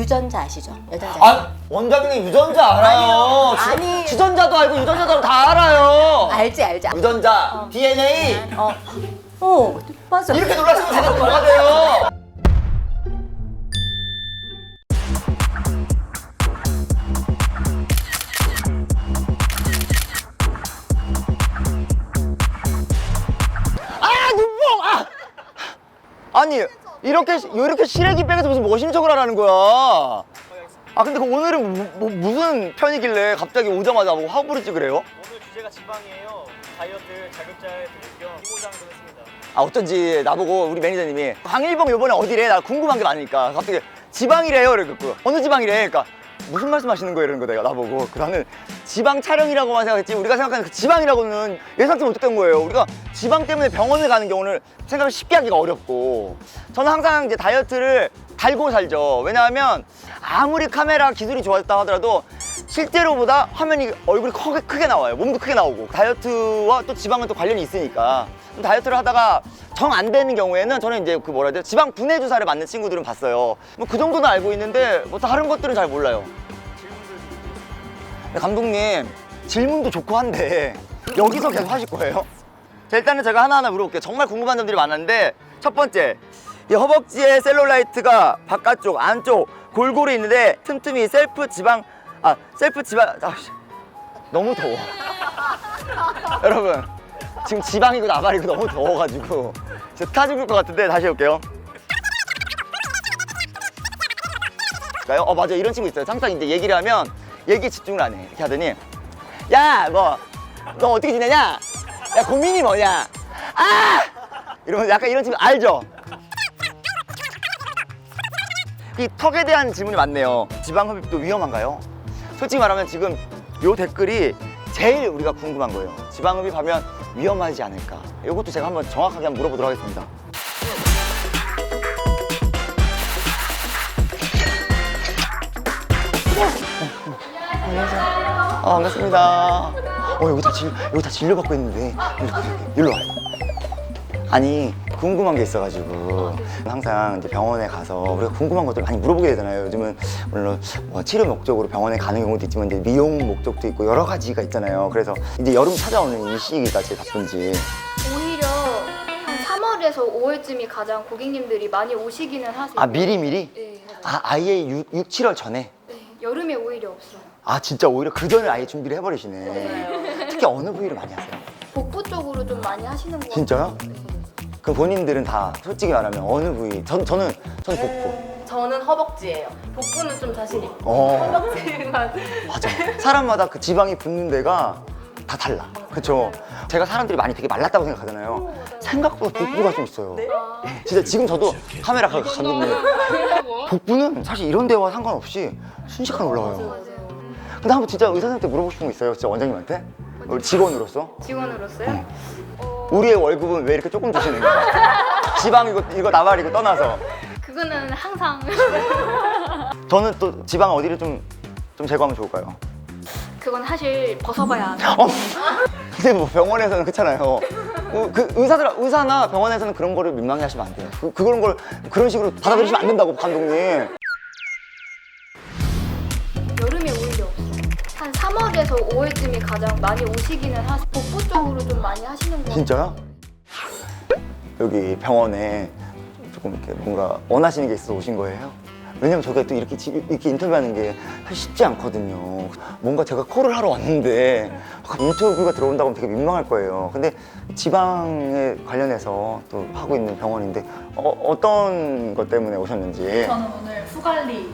유전자 아시죠? 유전자. 아 원장님 유전자 알아요. 주- 아니. 주전자도 알고 유전자도 다 알아요. 알지 알지. 유전자, DNA 어. 어 맞아. 이렇게 놀라시면 제가 또 뭐가 돼요? 이렇게 이렇게 시래기 백에서 무슨 머신 척을 하라는 거야? 아 근데 그 오늘은 무, 뭐, 무슨 편이길래 갑자기 오자마자 뭐 화보를 찍으래요? 오늘 주제가 지방이에요. 다이어트 드릴 겸 기모장 좀 했습니다. 아 어쩐지 나보고 우리 매니저님이 강일봉 요번에 어디래? 나 궁금한 게 많으니까 갑자기 지방이래요 그래갖고 어느 지방이래? 그러니까 무슨 말씀 하시는 거예요? 이러는 거 내가 나보고. 그 나는 지방 촬영이라고만 생각했지. 우리가 생각하는 그 지방이라고는 예상치 못했던 거예요. 우리가 지방 때문에 병원을 가는 경우는 생각을 쉽게 하기가 어렵고. 저는 항상 이제 다이어트를 달고 살죠. 왜냐하면 아무리 카메라 기술이 좋았다 하더라도 실제로보다 화면이 얼굴이 크게, 크게 나와요. 몸도 크게 나오고. 다이어트와 또 지방은 또 관련이 있으니까. 다이어트를 하다가 정 안 되는 경우에는 저는 이제 그 뭐라 해야 돼? 지방 분해 주사를 맞는 친구들은 봤어요. 뭐 그 정도는 알고 있는데 뭐 다른 것들은 잘 몰라요. 감독님 질문도 좋고 한데 여기서 계속 하실 거예요? 자, 일단은 제가 하나하나 물어볼게요. 정말 궁금한 점들이 많은데 첫 번째 이 허벅지에 셀룰라이트가 바깥쪽 안쪽 골고루 있는데 틈틈이 셀프 지방 아 셀프 지방 아, 씨. 너무 더워. 여러분 지금 지방이고 나발이고 너무 더워가지고 진짜 타 죽을 것 같은데 다시 해볼게요. 가요? 어 맞아. 이런 친구 있어요. 항상 이제 얘기를 하면 얘기 집중을 안 해. 이렇게 하더니 야 뭐 너 어떻게 지내냐? 야 고민이 뭐냐? 아! 이러면 약간 이런 친구 알죠? 이 턱에 대한 질문이 많네요. 지방 흡입도 위험한가요 솔직히 말하면 지금 요 댓글이 제일 우리가 궁금한 거예요 지방 흡입 하면 위험하지 않을까 이것도 제가 한번 정확하게 한번 물어보도록 하겠습니다 아, 반갑습니다. 어, 여기 다 진, 여기 다 진료받고 있는데. 일로 와요. 아니, 궁금한 게 있어가지고. 항상 이제 병원에 가서 우리가 궁금한 것들 많이 물어보게 되잖아요. 요즘은 물론 뭐 치료 목적으로 병원에 가는 경우도 있지만 이제 미용 목적도 있고 여러 가지가 있잖아요. 그래서 이제 여름 찾아오는 이 시기가 제일 바쁜지. 오히려 한 3월에서 5월쯤이 가장 고객님들이 많이 오시기는 하세요. 아, 미리 미리? 네, 맞아요. 아, 아예 6, 6 7월 전에? 네, 여름에 오히려 없어요. 아, 진짜 오히려 그 전에 아예 준비를 해버리시네. 특히 어느 부위를 많이 하세요? 복부 쪽으로 좀 많이 하시는 거 진짜요? 같아요. 네. 그럼 본인들은 다 솔직히 말하면 어느 부위? 전, 저는, 전 복부. 저는 허벅지예요. 복부는 좀 자신 있고 어. 허벅지만 맞아. 사람마다 그 지방이 붙는 데가 다 달라. 그쵸? 제가 사람들이 많이 되게 말랐다고 생각하잖아요. 생각보다 복부가 좀 있어요. 예, 진짜 지금 저도 카메라 가- 감독님. 복부는 사실 이런 데와 상관없이 순식간에 올라와요. 근데 한번 진짜 의사 선생님한테 물어보고 싶은 거 있어요? 진짜 원장님한테? 우리 직원으로서? 직원으로서요? 우리의 월급은 왜 이렇게 조금 주시는 거예요? 지방 이거, 이거 나발이고 떠나서. 그거는 항상 저는 또 지방 어디를 좀, 좀 제거하면 좋을까요? 그건 사실 벗어봐야. 어? 근데 뭐 병원에서는 그렇잖아요. 어, 그 의사들 의사나 병원에서는 그런 거를 민망해 하시면 안 돼요. 그, 그런 걸 그런 식으로 받아들이시면 안 된다고 감독님. 3월에서 5월쯤이 가장 많이 오시기는 하세요. 복부 쪽으로 좀 많이 하시는 거. 진짜요? 여기 병원에 조금 이렇게 뭔가 원하시는 게 있어서 오신 거예요? 왜냐면 저가 또 이렇게 지- 이렇게 인터뷰하는 게 사실 쉽지 않거든요. 뭔가 제가 콜을 하러 왔는데 인터뷰가 들어온다고 하면 되게 민망할 거예요. 근데 지방에 관련해서 또 하고 있는 병원인데 어, 어떤 것 때문에 오셨는지 저는 오늘 후갈리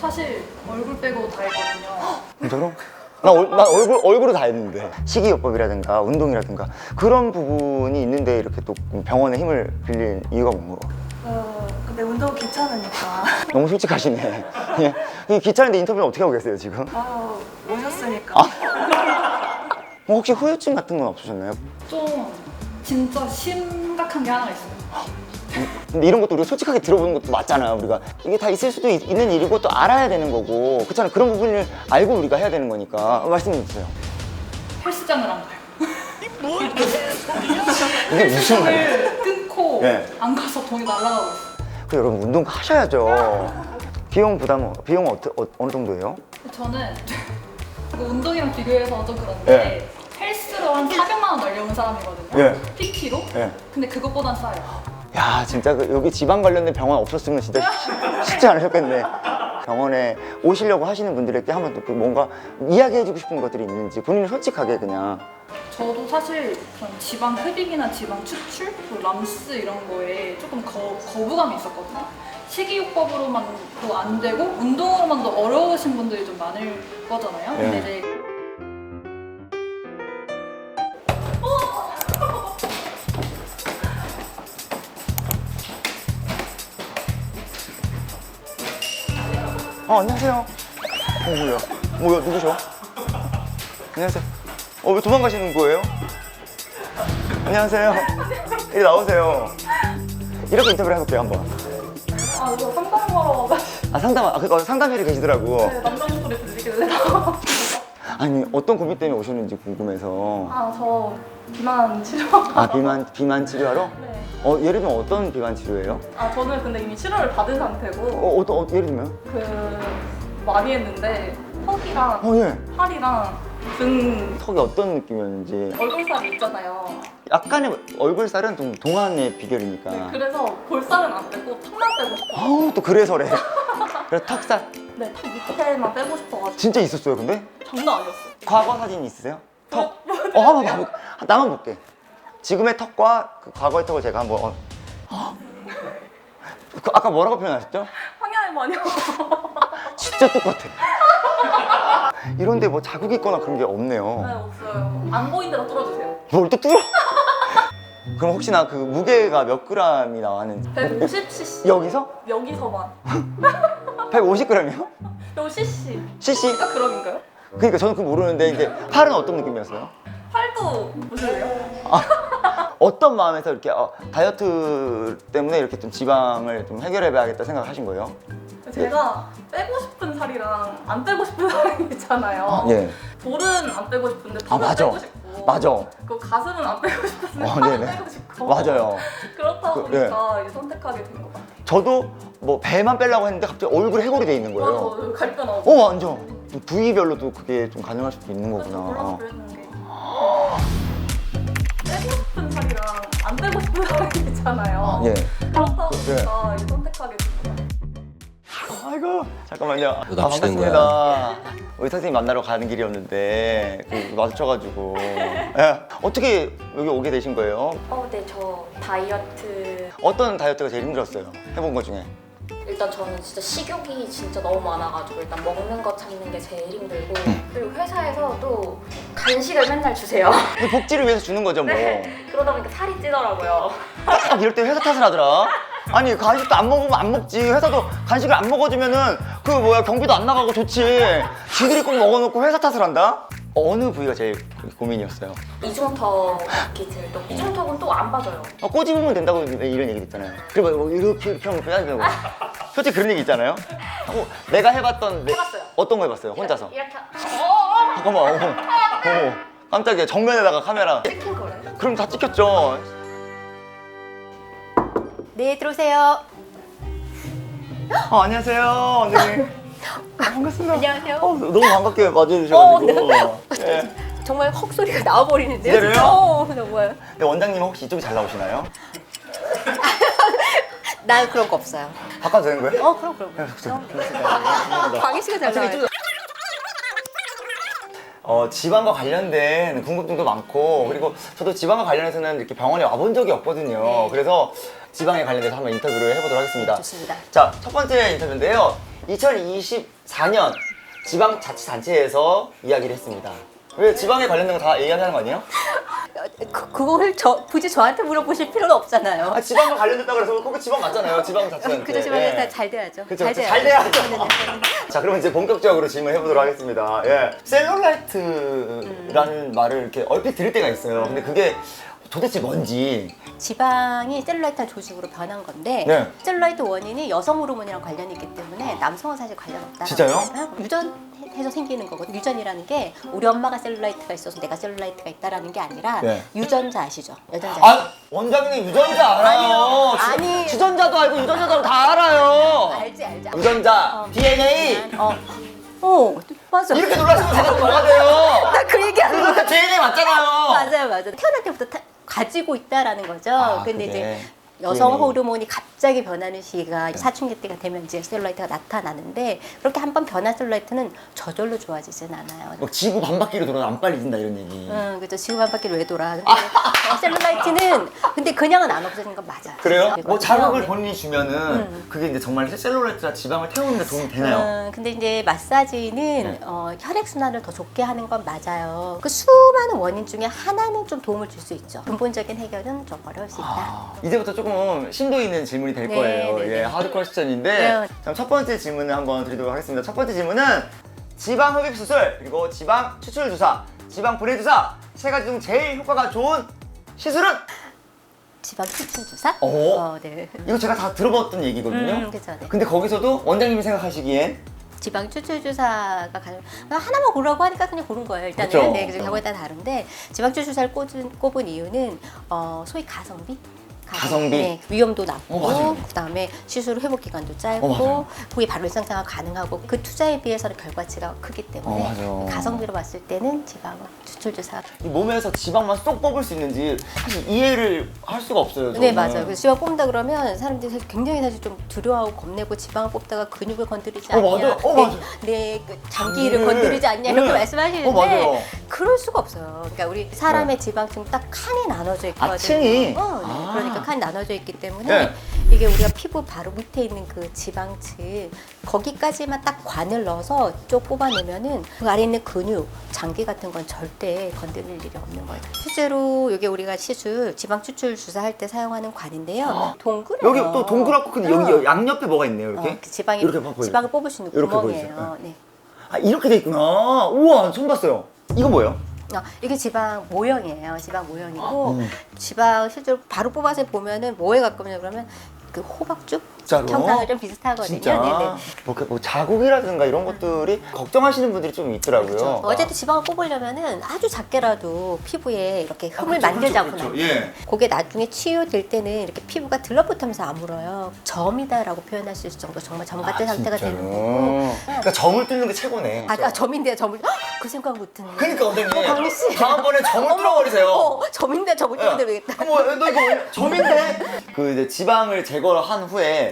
사실 얼굴 빼고 다 했거든요. 진짜로? 나, 얼, 나 얼굴, 얼굴을 다 했는데 식이요법이라든가 운동이라든가 그런 부분이 있는데 이렇게 또 병원에 힘을 빌린 이유가 뭔가 어, 근데 운동 귀찮으니까 너무 솔직하시네 예. 이 귀찮은데 인터뷰는 어떻게 하고 계세요 지금? 아, 오셨으니까 어, 혹시 후유증 같은 건 없으셨나요? 좀 진짜 심각한 게 하나 있어요. 근데 이런 것도 우리가 솔직하게 들어보는 것도 맞잖아요 우리가 이게 다 있을 수도 있, 는 일이고 또 알아야 되는 거고 그렇잖아요 그런 부분을 알고 우리가 해야 되는 거니까 어, 말씀해 주세요 헬스장을 안 가요. 이게 무슨 말이에요? 헬스장을 끊고 네. 안 가서 돈이 날라가고 있어요. 그 여러분 운동 하셔야죠. 비용 부담 비용 어, 어, 어느 정도예요? 저는 그 운동이랑 비교해서 좀 그런데 예. 헬스로 한 400만 원 날려온 사람이거든요. 예. PT로? 예. 근데 그것보단 싸요. 야 진짜 그 여기 지방 관련된 병원 없었으면 진짜 쉽- 쉽지 않으셨겠네. 병원에 오시려고 하시는 분들에게 한번 또그 뭔가 이야기해주고 싶은 것들이 있는지 본인이 솔직하게 그냥 저도 사실 그런 지방 흡입이나 지방 추출, 그 람스 이런 거에 조금 거, 거부감이 있었거든요. 식이요법으로만도 안 되고 운동으로만도 어려우신 분들이 좀 많을 거잖아요. 근데 예. 이제 어 안녕하세요. 어 뭐야? 뭐야 누구셔? 안녕하세요. 어 왜 도망가시는 거예요? 안녕하세요. 이리 나오세요. 이렇게 인터뷰를 해볼게요 한번. 아, 저 상담하러 와가지고 아 상담 아 그거 상담실에 계시더라고. 남자 목소리 들리길래 아니 어떤 고민 때문에 오셨는지 궁금해서. 아, 저 비만 치료 아 비만 비만 치료하러? 네. 어 예를 들면 어떤 비만 치료예요? 아, 저는 근데 이미 치료를 받은 상태고 어 어떤 어, 예를 들면? 그 많이 했는데 턱이랑 어 예. 팔이랑 등 턱이 어떤 느낌이었는지. 얼굴살이 있잖아요. 약간의 얼굴살은 좀 동안의 비결이니까. 네, 그래서 볼살은 안 빼고 턱만 빼고 싶어. 아우 또 그래서래. 그래 턱살 네, 턱 밑에만 빼고 싶어가지고 진짜 있었어요 근데? 장난 아니었어. 과거 사진 있으세요? 턱? 어 한번 봐볼게. 나만 볼게. 지금의 턱과 그 과거의 턱을 제가 한번. 어. 헉! 그 아까 뭐라고 표현하셨죠? 황야의 마녀. 진짜 똑같아. 이런데 뭐 자국 있거나 그런 게 없네요. 네, 없어요. 안 보인 데다 뚫어주세요. 뭘 또 뚫어? 그럼 혹시나 그 무게가 몇 g이 나왔는지 150cc. 여기서 여기서만. 150g이요? 여기 cc. cc? 그러니까 그럼인가요? 그러니까 저는 그거 모르는데 이제 팔은 어떤 느낌이었어요? 보실래요? 어떤 마음에서 이렇게 어, 다이어트 때문에 이렇게 좀 지방을 좀 해결해봐야겠다 생각하신 거예요? 제가 빼고 싶은 살이랑 안 빼고 싶은 살이 있잖아요. 예. 볼은 안 빼고 싶은데 아 맞아. 빼고 싶고. 맞아. 그 가슴은 안 빼고 싶은데 어, 팔은 네네. 빼고 싶고. 맞아요. 그렇다 그, 보니까 이제 선택하게 된 것 같아요. 저도 뭐 배만 빼려고 했는데 갑자기 얼굴 해골이 돼 있는 거예요. 맞아, 갈비뼈 나오고. 어 완전 부위별로도 그게 좀 가능할 수도 있는 그래서 몰라서 거구나. 그랬는데. 살이 있잖아요. 예. 그렇다 네. 보니까 이제 선택하게 된것 같아요. 아이고 잠깐만요. 아, 납치된 반갑습니다. 우리 선생님 만나러 가는 길이었는데 그 마주쳐가지고 예. 어떻게 여기 오게 되신 거예요? 어, 네, 저 다이어트. 어떤 다이어트가 제일 힘들었어요? 해본 것 중에 일단 저는 진짜 식욕이 진짜 너무 많아가지고 일단 먹는 거 찾는 게 제일 힘들고 그리고 회사에서 또 간식을 맨날 주세요. 그 복지를 위해서 주는 거죠 뭐. 그러다 보니까 살이 찌더라고요. 딱 이럴 때 회사 탓을 하더라. 아니 간식도 안 먹으면 안 먹지. 회사도 간식을 안 먹어주면은 그 뭐야 경비도 안 나가고 좋지. 지들이 꼭 먹어놓고 회사 탓을 한다? 어느 부위가 제일 고민이었어요? 이중턱이 제일 또 이중턱은 또 안 빠져요. 어, 꼬집으면 된다고 이런 얘기 있잖아요. 그리고 뭐 이렇게 이렇게 하면 빼야 되고. 솔직히 그런 얘기 있잖아요. 어, 내가 해봤던 내- 해봤어요. 어떤 거 해봤어요? 혼자서. 이렇게 잠깐만. 어머. 어머. 깜짝이야. 정면에다가 카메라. 찍힌 거래. 그럼 다 찍혔죠. 네, 들어오세요. 어, 안녕하세요, 원장님. 아, 반갑습니다. 안녕하세요. 어, 너무 반갑게 맞이해주셔가지고. 예. 정말 헉 소리가 나와버리는데요. 진짜로요? 진짜? 어, 정말. 근데 원장님 혹시 이쪽이 잘 나오시나요? 난 그런 거 없어요. 바꿔도 되는 거예요? 어, 그럼, 그럼. 광희 씨가 잘 나와요. 어, 지방과 관련된 궁금증도 많고 그리고 저도 지방과 관련해서는 이렇게 병원에 와본 적이 없거든요. 네. 그래서 지방에 관련돼서 한번 인터뷰를 해보도록 하겠습니다. 좋습니다. 자, 첫 번째 인터뷰인데요. 2024년 지방자치단체에서 이야기를 했습니다. 왜 지방에 관련된 거 다 얘기하는 거 아니에요? 그, 그걸 저, 굳이 저한테 물어보실 필요는 없잖아요. 아, 지방과 관련됐다 그래서 거기 지방 맞잖아요. 지방자치단체. 그죠, 지방에 예. 잘 돼야죠. 그쵸, 그쵸. 잘 돼야죠. 자, 그럼 이제 본격적으로 질문해 보도록 하겠습니다. 예. 셀룰라이트라는 말을 이렇게 얼핏 들을 때가 있어요. 근데 그게 도대체 뭔지 지방이 셀룰라이트 조직으로 변한 건데 네. 셀룰라이트 원인이 여성 호르몬이랑 관련이 있기 때문에 남성은 사실 관련 없다. 진짜요? 유전 해서 생기는 거거든요. 유전이라는 게 우리 엄마가 셀룰라이트가 있어서 내가 셀룰라이트가 있다라는 게 아니라 네. 유전자 아시죠? 유전자. 아 원장님 유전자 알아요. 아니요. 주- 아니. 주전자도 알고 유전자도 다 알아요. 알지 알지. 유전자, 어. DNA 어. 어, 맞아. 이렇게 놀라시면 제가 또 뭐가 돼요? 나 그 얘기하는 거 유전자 DNA 맞잖아요. 맞아요, 맞아요. 태어날 때부터 타- 가지고 있다라는 거죠. 아, 근데 그게. 이제 여성 DNA. 호르몬이 갑자기 변하는 시기가 사춘기 때가 되면 이제 셀룰라이트가 나타나는데 그렇게 한 번 변한 셀룰라이트는 저절로 좋아지진 않아요. 막 지구 반바퀴로 돌아도 안 빨리진다 이런 얘기. 응, 그죠. 지구 한 바퀴를 왜 돌아? 근데 어, 셀룰라이트는 근데 그냥은 안 없어지는 건 맞아요. 그래요? 뭐 자극을 네. 본인이 주면은 음. 그게 이제 정말 셀룰라이트나 지방을 태우는 데 도움이 되나요? 음, 근데 이제 마사지는 네. 어, 혈액 순환을 더 좋게 하는 건 맞아요. 그 수많은 원인 중에 하나는 좀 도움을 줄 수 있죠. 근본적인 해결은 좀 어려울 수 있다. 아, 이제부터 조금 심도 있는 질문이 될 네, 거예요. 네, 예, 네. 하드 퀘스천인데 네. 그럼 첫 번째 질문을 한번 드리도록 하겠습니다. 첫 번째 질문은 지방 흡입 수술 그리고 지방 추출 주사, 지방 분해 주사 세 가지 중 제일 효과가 좋은 시술은 지방 추출 주사? 어? 어, 네. 이거 제가 다 들어봤던 얘기거든요. 음, 그쵸, 네. 근데 거기서도 원장님이 생각하시기엔 지방 추출 주사가 가장 하나만 고르라고 하니까 그냥 고른 거예요. 일단은 그쵸. 네, 그래서 경우에 따라 다른데 지방 추출 주사를 꼽은, 꼽은 이유는 어, 소위 가성비. 가성비? 네, 위험도 낮고 어, 맞아요. 그다음에 시술 회복 기간도 짧고 어, 맞아요. 부위 바로 일상생활 가능하고 그 투자에 비해서는 결과치가 크기 때문에 어, 맞아요. 가성비로 봤을 때는 지방 추출 주사 이 몸에서 지방만 쏙 뽑을 수 있는지 사실 이해를 할 수가 없어요. 네 저는. 맞아요. 그래서 지방 뽑는다 그러면 사람들이 사실 굉장히 사실 좀 두려워하고 겁내고 지방을 뽑다가 근육을 건드리지 어, 않냐, 맞아요. 어, 네, 맞아요. 네, 그 장기를 네. 건드리지 않냐 이렇게 네. 말씀하시는데 어, 맞아요. 그럴 수가 없어요. 그러니까 우리 사람의 지방층 딱 칸이 나눠져 있거든요. 아, 층이? 어, 네. 아. 그러니까 칸이 나눠져 있기 때문에 네. 이게 우리가 피부 바로 밑에 있는 그 지방층 거기까지만 딱 관을 넣어서 쪽 뽑아내면은 그 아래 있는 근육, 장기 같은 건 절대 건드릴 일이 없는 거예요. 실제로 이게 우리가 시술 지방 추출 주사할 때 사용하는 관인데요. 동그래요. 여기 또 동그랗고 근데 어. 여기 양옆에 뭐가 있네요. 이렇게. 어, 그 지방이 이렇게 보여요. 지방을 뽑을 수 있는 이렇게 구멍이에요. 보여주세요. 네. 아 이렇게 돼 있구나. 우와 처음 봤어요. 이거 뭐예요? 어, 이게 지방 모형이에요. 지방 모형이고 음. 지방 실제로 바로 뽑아서 보면은 뭐에 가깝냐 그러면 그 호박죽 진짜로? 형상을 좀 비슷하거든요. 진짜 네네. 뭐, 그 뭐 자국이라든가 이런 것들이 걱정하시는 분들이 좀 있더라고요. 그렇죠. 어쨌든 지방을 뽑으려면은 아주 작게라도 피부에 이렇게 흠을 그렇죠, 만들지 않고 그렇죠, 나. 그렇죠. 예. 그게 나중에 치유될 때는 이렇게 피부가 들러붙으면서 아물어요. 점이다라고 표현할 수 있을 정도 정말 점 같은 상태가 되는 거고. 그러니까 점을 뚫는 게 최고네. 아, 아 점인데 점을 헉, 그 생각 못했네. 그러니까 원장님 어, 강희 씨. 다음번에 점을 뚫어버리세요. 어, 점인데 점을 뚫어야 되겠다. 어머, 너 이거 왜- 점인데? 그 이제 지방을 제거를 한 후에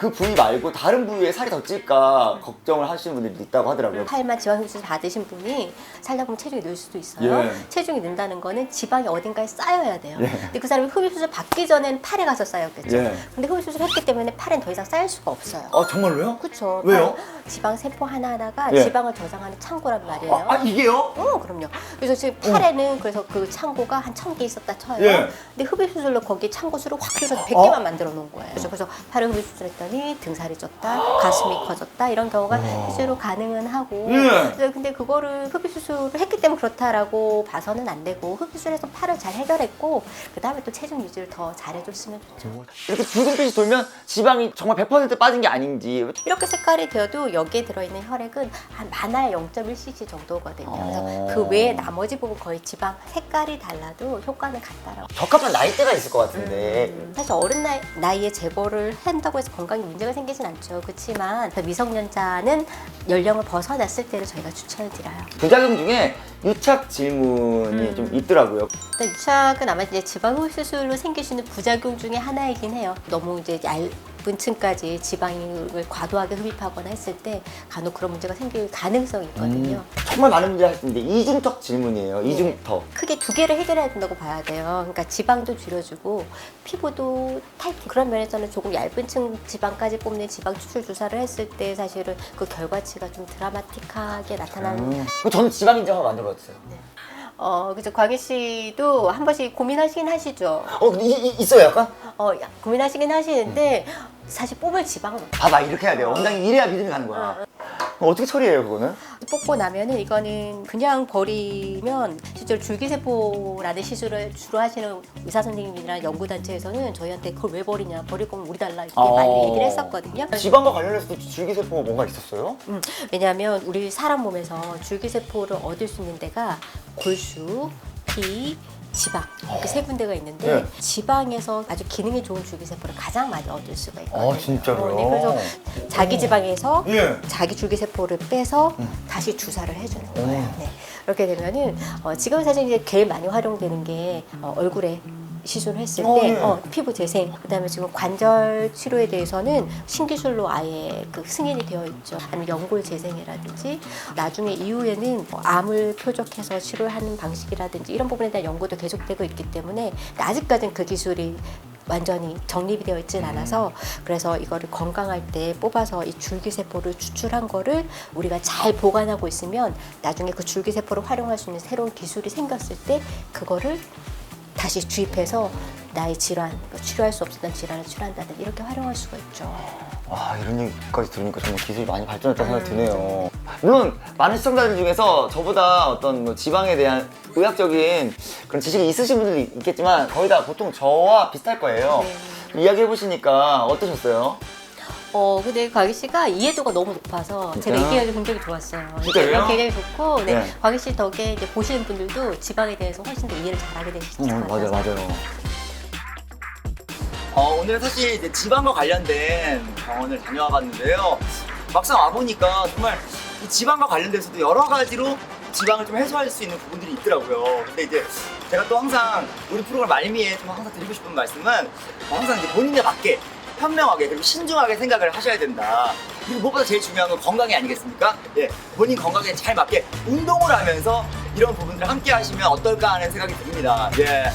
그 부위 말고 다른 부위에 살이 더 찔까 걱정을 하시는 분들이 있다고 하더라고요. 팔만 지방 흡수를 받으신 분이 살다 보면 체중이 늘 수도 있어요. 예. 체중이 는다는 거는 지방이 어딘가에 쌓여야 돼요. 예. 근데 그 사람이 흡입 수술 받기 전엔 팔에 가서 쌓였겠죠. 예. 근데 흡입 수술을 했기 때문에 팔엔 더 이상 쌓일 수가 없어요. 아 정말로요? 그렇죠. 왜요? 지방 세포 하나 하나가 예. 지방을 저장하는 창고란 말이에요. 아, 아, 이게요? 어, 그럼요. 그래서 지금 팔에는 그래서 그 창고가 한 천 개 있었다 쳐요. 예. 근데 흡입 수술로 거기 창고 수를 확 줄여서 100개만 어? 만들어 놓은 거예요. 그래서, 그래서 팔을 흡입 수술했더니 등살이 쪘다, 가슴이 커졌다 이런 경우가 실제로 가능은 하고. 예. 그래서 근데 그거를 흡입 수술을 했기 때문에 그렇다라고 봐서는 안 되고 흡입 수술해서 팔을 잘 해결했고 그 다음에 또 체중 유지를 더 잘해줬으면 좋죠. 이렇게 붉은빛이 돌면 지방이 정말 100% 빠진 게 아닌지 이렇게 색깔이 되어도 여기에 들어있는 혈액은 한 많아야 0.1cc 정도거든요. 그래서 어. 그 외에 나머지 부분 거의 지방 색깔이 달라도 효과는 같다라고. 적합한 나이대가 있을 것 같은데 사실 어른 나이, 나이에 제거를 한다고 해서 건강 에 문제가 생기진 않죠. 그렇지만 미성년자는 연령을 벗어났을 때를 저희가 추천을 드려요. 부작용 중에 유착 질문이 음. 좀 있더라고요. 일단 유착은 아마 이제 지방 흡입 수술로 생길 수 있는 부작용 중에 하나이긴 해요. 너무 이제 얇 은 층까지 지방을 과도하게 흡입하거나 했을 때 간혹 그런 문제가 생길 가능성이 있거든요. 음, 정말 많은 분들이 할 텐데 이중턱 질문이에요. 이중턱. 크게 두 개를 해결해야 된다고 봐야 돼요. 그러니까 지방도 줄여주고 피부도 타이트. 그런 면에서는 조금 얇은 층 지방까지 뽑는 지방 추출 주사를 했을 때 사실은 그 결과치가 좀 드라마틱하게 나타나는. 음. 그럼 저는 지방 한번 만들어봤어요. 어, 그죠. 광희 씨도 한 번씩 고민하시긴 하시죠. 어, 이, 이, 있어요 약간? 어, 야, 고민하시긴 하시는데 사실 뽑을 지방은 없어요. 봐봐 이렇게 해야 돼요. 원장님 이래야 믿음이 가는 거야. 그럼 어떻게 처리해요 그거는? 뽑고 나면은 이거는 그냥 버리면 실제로 줄기세포라는 시술을 주로 하시는 의사 선생님이나 연구단체에서는 저희한테 그걸 왜 버리냐 버릴 거면 우리 달라 이렇게 어. 많이 얘기를 했었거든요. 지방과 관련해서도 줄기세포가 뭔가 있었어요? 음, 왜냐하면 우리 사람 몸에서 줄기세포를 얻을 수 있는 데가 골수, 피, 지방 이렇게 세 군데가 있는데 네. 지방에서 아주 기능이 좋은 줄기세포를 가장 많이 얻을 수가 있거든요. 아 진짜로요? 어, 네, 그래서 자기 지방에서 예. 자기 줄기세포를 빼서 음. 다시 주사를 해주는 거예요. 네. 이렇게 되면은 어, 지금 사실 이제 제일 많이 활용되는 게 어, 얼굴에 시술을 했을 어, 때 네. 어, 피부 재생 그다음에 지금 관절 치료에 대해서는 신기술로 아예 그 승인이 되어 있죠 아니면 연골 재생이라든지 나중에 이후에는 뭐 암을 표적해서 치료하는 방식이라든지 이런 부분에 대한 연구도 계속되고 있기 때문에 아직까지는 그 기술이 완전히 정립이 되어 있진 않아서 그래서 이거를 건강할 때 뽑아서 이 줄기세포를 추출한 거를 우리가 잘 보관하고 있으면 나중에 그 줄기세포를 활용할 수 있는 새로운 기술이 생겼을 때 그거를 다시 주입해서 나의 질환, 뭐 치료할 수 없었던 질환을 치료한다든 이렇게 활용할 수가 있죠. 와 이런 얘기까지 들으니까 정말 기술이 많이 발전했다는 생각이 드네요. 물론 많은 시청자들 중에서 저보다 어떤 뭐 지방에 대한 의학적인 그런 지식이 있으신 분들도 있겠지만 거의 다 보통 저와 비슷할 거예요. 이야기 해 보시니까 어떠셨어요? 어, 근데 광희 씨가 이해도가 너무 높아서 제가 진짜? 얘기하기 굉장히 좋았어요. 진짜요? 굉장히 좋고, 네. 네. 광희 씨 덕에 이제 보시는 분들도 지방에 대해서 훨씬 더 이해를 잘하게 되실 것 음. 맞아요, 맞아요. 어, 오늘은 사실 이제 지방과 관련된 병원을 다녀와 봤는데요. 막상 와보니까 정말 이 지방과 관련돼서도 여러 가지로 지방을 좀 해소할 수 있는 부분들이 있더라고요. 근데 이제 제가 또 항상 우리 프로그램 말미에 좀 항상 드리고 싶은 말씀은 항상 이제 본인에 맞게 현명하게 그리고 신중하게 생각을 하셔야 된다. 그리고 무엇보다 제일 중요한 건 건강이 아니겠습니까? 예, 본인 건강에 잘 맞게 운동을 하면서 이런 부분들을 함께 하시면 어떨까 하는 생각이 듭니다. 예,